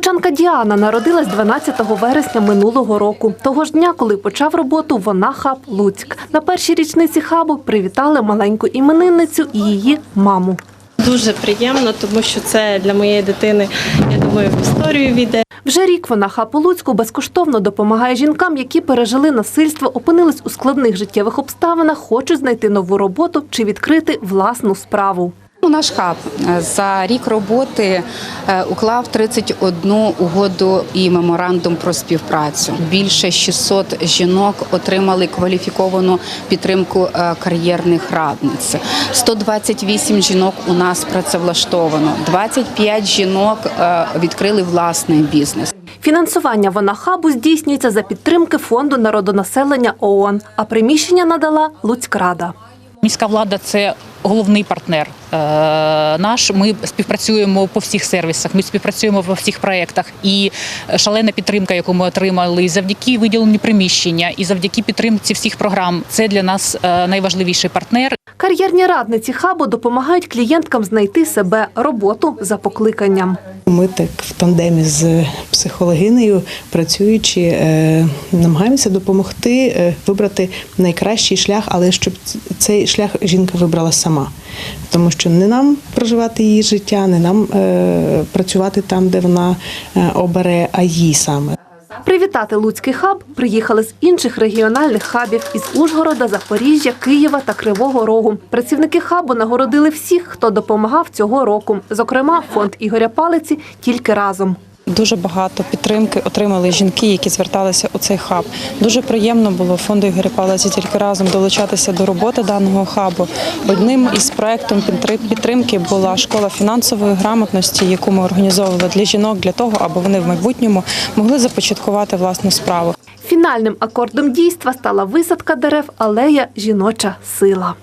Лучанка Діана народилась 12 вересня минулого року. Того ж дня, коли почав роботу, вона хаб Луцьк. На першій річниці хабу привітали маленьку іменинницю і її маму. Дуже приємно, тому що це для моєї дитини, я думаю, в історію війде. Вже рік вона хаб у Луцьку безкоштовно допомагає жінкам, які пережили насильство, опинились у складних життєвих обставинах, хочуть знайти нову роботу чи відкрити власну справу. Ну, Наш хаб за рік роботи е, уклав 31 угоду і меморандум про співпрацю. Більше 600 жінок отримали кваліфіковану підтримку е, кар'єрних радниць. 128 жінок у нас працевлаштовано. 25 жінок е, відкрили власний бізнес. Фінансування вона хабу здійснюється за підтримки фонду народонаселення ООН, а приміщення надала Луцькрада. Міська влада це головний партнер е, наш. Ми співпрацюємо по всіх сервісах, ми співпрацюємо по всіх проєктах. І шалена підтримка, яку ми отримали, завдяки виділенню приміщення і завдяки підтримці всіх програм, це для нас е, найважливіший партнер. Кар'єрні радниці хабу допомагають клієнткам знайти себе роботу за покликанням. Ми так в тандемі з психологинею працюючи, е, намагаємося допомогти вибрати найкращий шлях, але щоб цей шлях жінка вибрала сама. Тому що не нам проживати її життя, не нам е, працювати там, де вона е, обере, а їй саме. Привітати Луцький хаб приїхали з інших регіональних хабів із Ужгорода, Запоріжжя, Києва та Кривого Рогу. Працівники хабу нагородили всіх, хто допомагав цього року. Зокрема, фонд Ігоря Палиці тільки разом. Дуже багато підтримки отримали жінки, які зверталися у цей хаб. Дуже приємно було фонду Ігоря Палиці тільки разом долучатися до роботи даного хабу. Одним із проєктом підтри- підтримки була школа фінансової грамотності, яку ми організовували для жінок для того, аби вони в майбутньому могли започаткувати власну справу. Фінальним акордом дійства стала висадка дерев алея Жіноча сила.